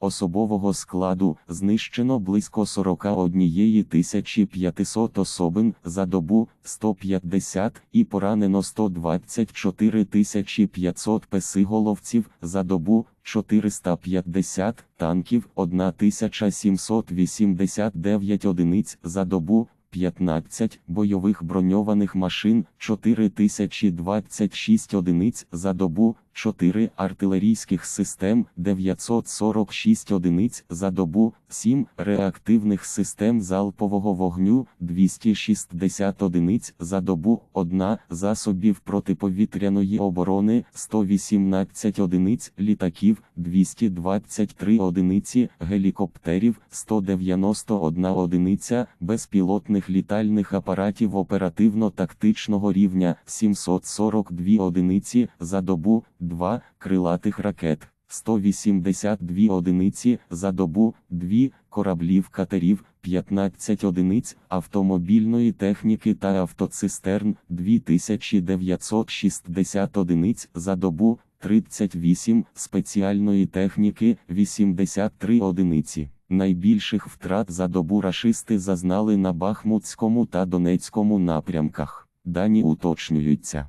Особового складу знищено близько 41 500 особин за добу 150 і поранено 124 500 песиголовців за добу 450 танків 1789 одиниць за добу 15 бойових броньованих машин 4026 одиниць за добу, 4 артилерійських систем 946 одиниць за добу, 7 реактивних систем залпового вогню 260 одиниць за добу, 1 засобів протиповітряної оборони 118 одиниць літаків 223 одиниці гелікоптерів 191 одиниця безпілотних літальних апаратів оперативно-тактичного рівня 742 одиниці за добу, 2 крилатих ракет. 182 одиниці за добу, 2 кораблів катерів, 15 одиниць автомобільної техніки та автоцистерн, 2960 одиниць за добу, 38 спеціальної техніки, 83 одиниці. Найбільших втрат за добу рашисти зазнали на Бахмутському та Донецькому напрямках. Дані уточнюються.